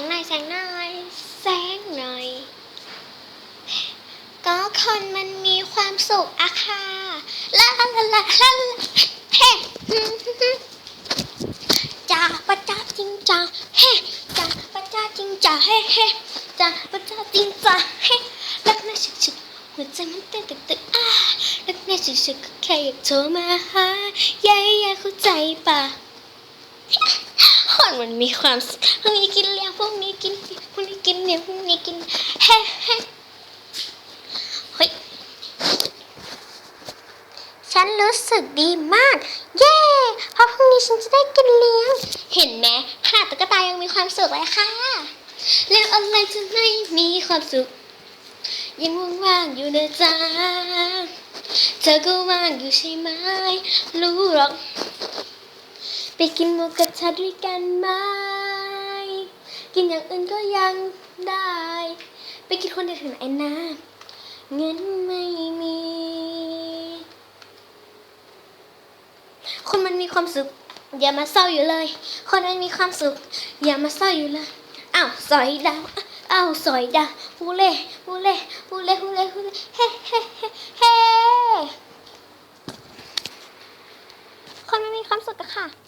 งหน่อยแสงหน่อยแสงหน่อย ก็คนมันมีความสุขอะค่ะลาลาลาลาลาเฮ้จ้าปะจ้าจริงจ้าเฮ้จ้าปะจ้าจริงจ้าเฮ้เฮ้จ้าปะจ้าจริงจ้าเฮ้รักนะชึกชึกหัวใจมันเต้นตึกตึกอ่ารักนะชึกชึกก็แค่อยากโทรมาหายัยยเข้าใจป่ะ คนมันมีความพรุ่งนี้กินเลี้ยงพรุ่งนี้กินพรุ่งนี้กินเลี้ยงพรุ่งนี้กินเฮ้เฮ้เฮ้ยฉันรู้สึกดีมาก เย้เพราะพรุ่งนี้ฉันจะได้กินเลี้ยง เห็นไหมขนาดตุ๊กตายังมีความสุขเลยค่ะ แล้วอะไรจะไม่มีความสุข ยังว่างๆอยู่นะจ๊ะเธอก็ว่างอยู่ใช่ไหมรู้หรอก ไปกินหมูกระทะด้วยกันไหม กินอย่างอื่นก็ยังได้ ไปกินคนเดียวถึงไหนนะ เงินไม่มี คนมันมีความสุข อย่ามาเศร้าอยู่เลย คนมันมีความสุข อย่ามาเศร้าอยู่เลย อ้าวสอยดาวอ้าวสอยดาวฮูเล่ฮูเล่ฮูเล่ฮูเล่ฮูเล่เฮ้เฮ้เฮ้เฮ้คนมันมีความสุขอะค่ะ